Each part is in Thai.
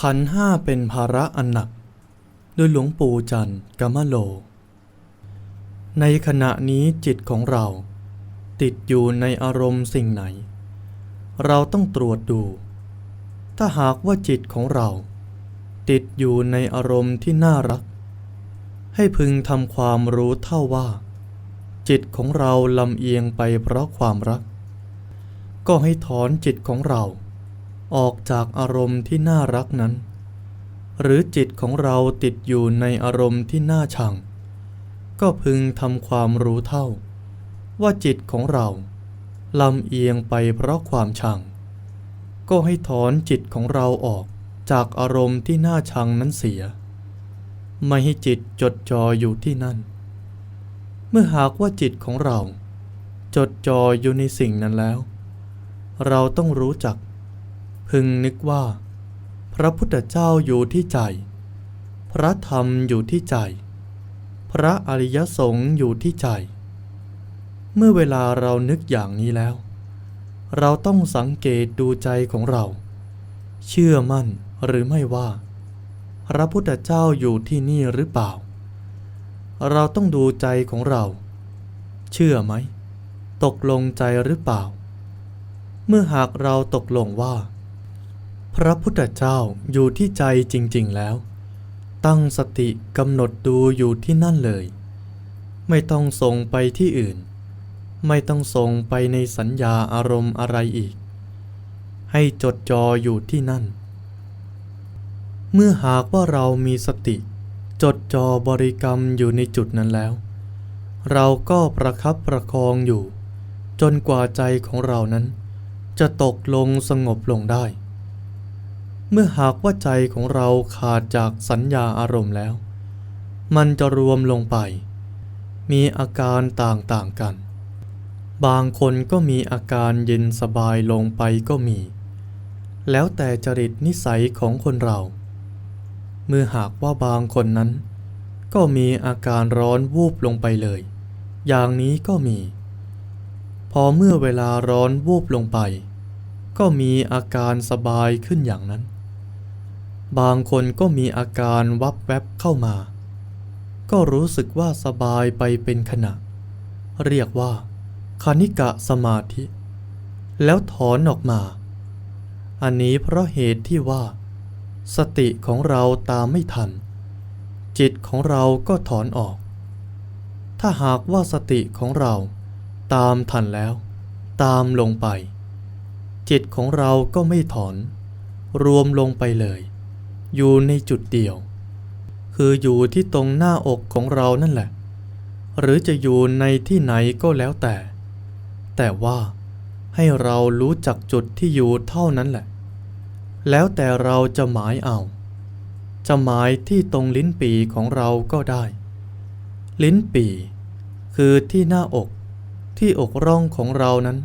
ขันห้าเป็นภาระอันหนัก โดยหลวงปู่จันทร์กามโล ในขณะนี้จิตของเรา ติดอยู่ในอารมณ์สิ่งไหน เราต้องตรวจดู ถ้าหากว่าจิตของเรา ติดอยู่ในอารมณ์ที่น่ารัก ให้พึงทำความรู้เท่าว่า จิตของเราลำเอียงไปเพราะความรัก ก็ให้ถอนจิตของเรา ออกจากอารมณ์ที่น่ารักนั้น หรือจิตของเราติดอยู่ในอารมณ์ที่น่าชัง ก็พึงทำความรู้เท่า ว่าจิตของเราลำเอียงไปเพราะความชัง ก็ให้ถอนจิตของเราออกจากอารมณ์ที่น่าชังนั้นเสีย ไม่ให้จิตจดจ่ออยู่ที่นั่น เมื่อหากว่าจิตของเรา จดจ่ออยู่ในสิ่งนั้นแล้ว เราต้องรู้จัก พึงนึกว่า พระพุทธเจ้าอยู่ที่ใจ พระธรรมอยู่ที่ใจ พระอริยสงฆ์อยู่ที่ใจ เมื่อเวลาเรานึกอย่างนี้แล้ว เราต้องสังเกตดูใจของเรา เชื่อมั่นหรือไม่ว่า พระพุทธเจ้าอยู่ที่นี่หรือเปล่า เราต้องดูใจของเรา เชื่อไหม ตกลงใจหรือเปล่าเมื่อหากเราตกลงว่า ระพุทธเจ้าอยู่ที่ใจจริง ๆ แล้ว ตั้งสติกำหนดดูอยู่ที่นั่นเลย ไม่ต้องส่งไปที่อื่น ไม่ต้องส่งไปในสัญญาอารมณ์อะไรอีก ให้จดจ่ออยู่ที่นั่น เมื่อหากว่าเรามีสติ จดจ่อบริกรรมอยู่ในจุดนั้นแล้ว เราก็ประคับประคองอยู่ จนกว่าใจของเรานั้น จะตกลงสงบลงได้ เมื่อหากว่าใจของเราขาดจากสัญญาอารมณ์แล้ว มันจะรวมลงไป มีอาการต่างๆกัน บางคนก็มีอาการเย็นสบายลงไปก็มี แล้วแต่จริตนิสัยของคนเรา เมื่อหากว่าบางคนนั้น ก็มีอาการร้อนวูบลงไปเลย อย่างนี้ก็มี พอเมื่อเวลาร้อนวูบลงไปก็มีอาการสบายขึ้นอย่างนั้น บางคนก็มีอาการวับแวบเข้ามา ก็รู้สึกว่าสบายไปเป็นขณะ เรียกว่าคณิกะสมาธิ แล้วถอนออกมา อันนี้เพราะเหตุที่ว่า สติของเราตามไม่ทัน จิตของเราก็ถอนออก ถ้าหากว่าสติของเราตามทันแล้ว ตามลงไป จิตของเราก็ไม่ถอน รวมลงไปเลย อยู่ในจุดเดียว คืออยู่ที่ตรงหน้าอกของเรานั่นแหละ หรือจะอยู่ในที่ไหนก็แล้วแต่ แต่ว่าให้เรารู้จักจุดที่อยู่เท่านั้นแหละ แล้วแต่เราจะหมายเอา จะหมายที่ตรงลิ้นปีของเราก็ได้ ลิ้นปีคือที่หน้าอกที่อกร่องของเรานั้น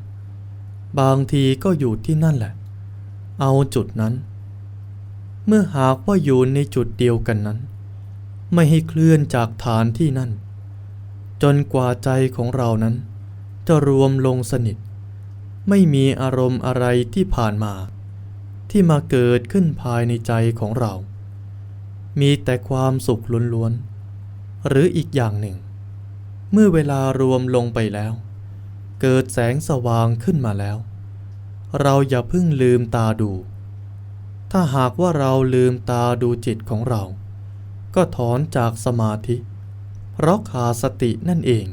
บางทีก็อยู่ที่นั่นแหละ เอาจุดนั้น เมื่อหากว่าอยู่ในจุดเดียวกันนั้น ไม่ให้เคลื่อนจากฐานที่นั่น จนกว่าใจของเรานั้น จะรวมลงสนิท ไม่มีอารมณ์อะไรที่ผ่านมา ที่มาเกิดขึ้นภายในใจของเรา มีแต่ความสุขล้วนๆหรืออีกอย่างหนึ่ง เมื่อเวลารวมลงไปแล้ว เกิดแสงสว่างขึ้นมาแล้ว เราอย่าเพิ่งลืมตาดู ถ้าหากว่าเราลืมตาดูจิตของเรา ก็ถอนจากสมาธิ เพราะขาดสตินั่นเอง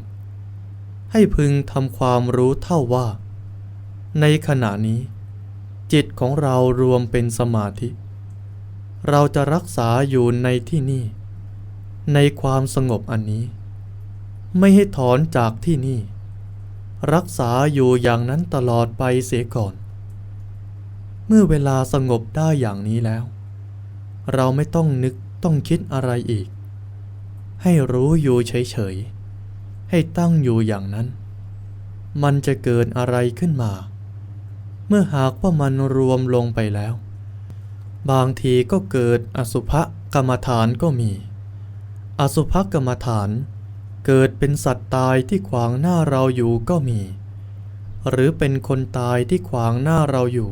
ให้พึงทำความรู้เท่าว่า ในขณะนี้ จิตของเรารวมเป็นสมาธิ เราจะรักษาอยู่ในที่นี่ ในความสงบอันนี้ ไม่ให้ถอนจากที่นี่ รักษาอยู่อย่างนั้นตลอดไปเสียก่อน เมื่อเวลาสงบได้อย่างนี้แล้ว เราไม่ต้องนึกต้องคิดอะไรอีก ให้รู้อยู่เฉยๆ ให้ตั้งอยู่อย่างนั้น มันจะเกิดอะไรขึ้นมา เมื่อหากว่ามันรวมลงไปแล้ว บางทีก็เกิดอสุภกรรมฐานก็มี อสุภกรรมฐานเกิดเป็นสัตว์ตายที่ขวางหน้าเราอยู่ก็มี หรือเป็นคนตายที่ขวางหน้าเราอยู่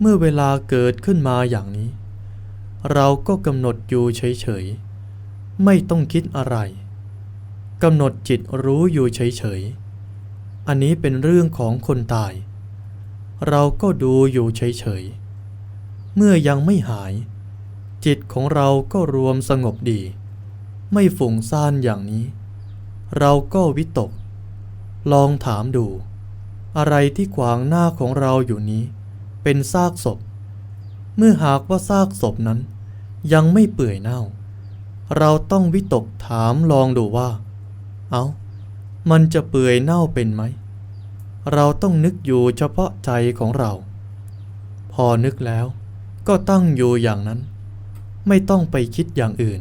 เมื่อเวลาเกิดขึ้นมาอย่างนี้ เราก็กำหนดอยู่เฉยๆ ไม่ต้องคิดอะไรกำหนดจิตรู้อยู่เฉยๆ อันนี้เป็นเรื่องของคนตาย เราก็ดูอยู่เฉยๆ เมื่อยังไม่หาย จิตของเราก็รวมสงบดี ไม่ฝุ่งซ่านอย่างนี้ เราก็วิตก ลองถามดู อะไรที่ขวางหน้าของเราอยู่นี้ เป็นซากศพ เมื่อหากว่าซากศพนั้น ยังไม่เปื่อยเน่า เราต้องวิตกถามลองดูว่า เอา้า มันจะเปื่อยเน่าเป็นไหม เราต้องนึกอยู่เฉพาะใจของเรา พอนึกแล้วก็ตั้งอยู่อย่างนั้น ไม่ต้องไปคิดอย่างอื่น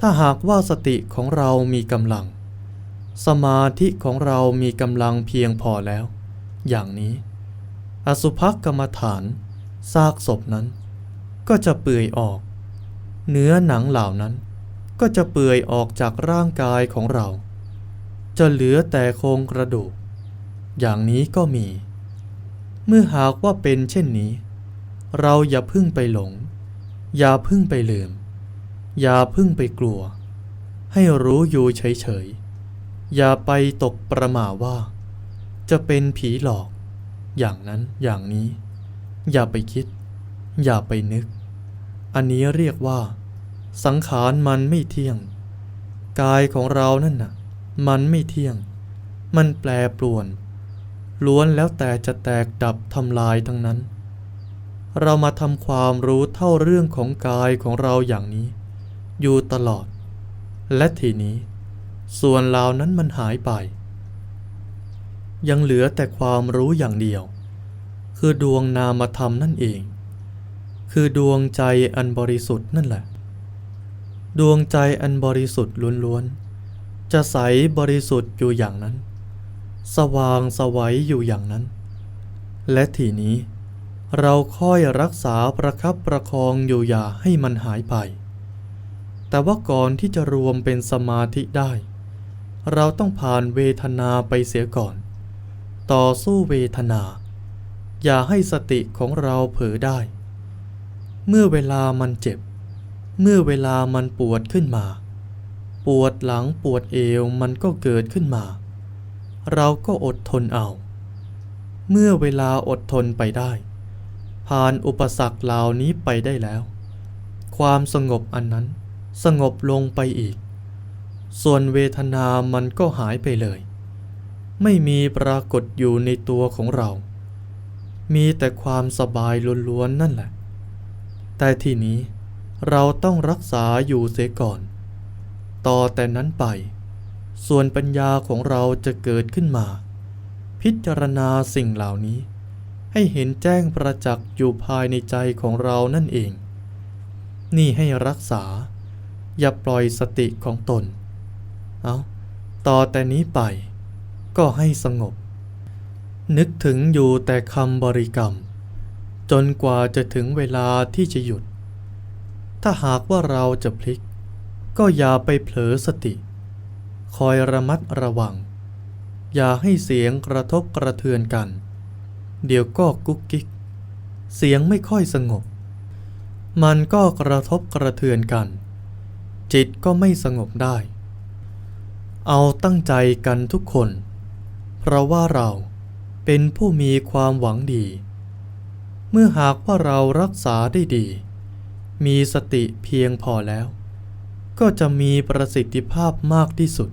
ถ้าหากว่าสติของเรามีกำลัง สมาธิของเรามีกำลังเพียงพอแล้ว อย่างนี้ อสุภกรรมฐานซากศพนั้น ก็จะเปื่อยออก เนื้อหนังเหล่านั้น ก็จะเปื่อยออกจากร่างกายของเรา จะเหลือแต่โครงกระดูก อย่างนี้ก็มี เมื่อหากว่าเป็นเช่นนี้ เราอย่าพึ่งไปหลง อย่าพึ่งไปลืม อย่าพึ่งไปกลัว ให้รู้อยู่เฉยๆอย่าไปตกประมาว่า จะเป็นผีหลอก อย่างนั้นอย่างนี้ อย่าไปคิด อย่าไปนึก อันนี้เรียกว่า สังขารมันไม่เที่ยง กายของเรานั่นน่ะ มันไม่เที่ยง มันแปรปรวน ล้วนแล้วแต่จะแตกดับทำลายทั้งนั้น เรามาทำความรู้เท่าเรื่องของกายของเราอย่างนี้ อยู่ตลอด และทีนี้ ส่วนเหล่านั้นมันหายไป ยังเหลือแต่ความรู้อย่างเดียว คือดวงนามธรรมนั่นเอง คือดวงใจอันบริสุทธิ์นั่นแหละ ดวงใจอันบริสุทธิ์ล้วนๆ จะใสบริสุทธิ์อยู่อย่างนั้น สว่างสวัยอยู่อย่างนั้น และทีนี้เราค่อยรักษาประคับประคองอยู่อย่าให้มันหายไป แต่ว่าก่อนที่จะรวมเป็นสมาธิได้ เราต้องผ่านเวทนาไปเสียก่อน ต่อสู้เวทนา อย่าให้สติของเราเผลอได้ เมื่อเวลามันเจ็บ เมื่อเวลามันปวดขึ้นมา ปวดหลังปวดเอวมันก็เกิดขึ้นมา เราก็อดทนเอา เมื่อเวลาอดทนไปได้ ผ่านอุปสรรคเหล่านี้ไปได้แล้ว ความสงบอันนั้นสงบลงไปอีก ส่วนเวทนามันก็หายไปเลย ไม่มีปรากฏอยู่ในตัวของเรา มีแต่ความสบายล้วนๆนั่นแหละ แต่ทีนี้เราต้องรักษาอยู่เสียก่อน ต่อแต่นั้นไป ส่วนปัญญาของเราจะเกิดขึ้นมา พิจารณาสิ่งเหล่านี้ ให้เห็นแจ้งประจักษ์อยู่ภายในใจของเรานั่นเอง นี่ให้รักษา อย่าปล่อยสติของตน เอาต่อแต่นี้ไป ก็ให้สงบ นึกถึงอยู่แต่คำบริกรรม จนกว่าจะถึงเวลาที่จะหยุด ถ้าหากว่าเราจะพลิก ก็อย่าไปเผลอสติ คอยระมัดระวัง อย่าให้เสียงกระทบกระเทือนกัน เดี๋ยวก็กุ๊กกิ๊ก เสียงไม่ค่อยสงบ มันก็กระทบกระเทือนกัน จิตก็ไม่สงบได้เอาตั้งใจกันทุกคน เพราะว่าเราเป็นผู้มีความหวังดี เมื่อหากว่าเรารักษาได้ดี มีสติเพียงพอแล้ว ก็จะมีประสิทธิภาพมากที่สุด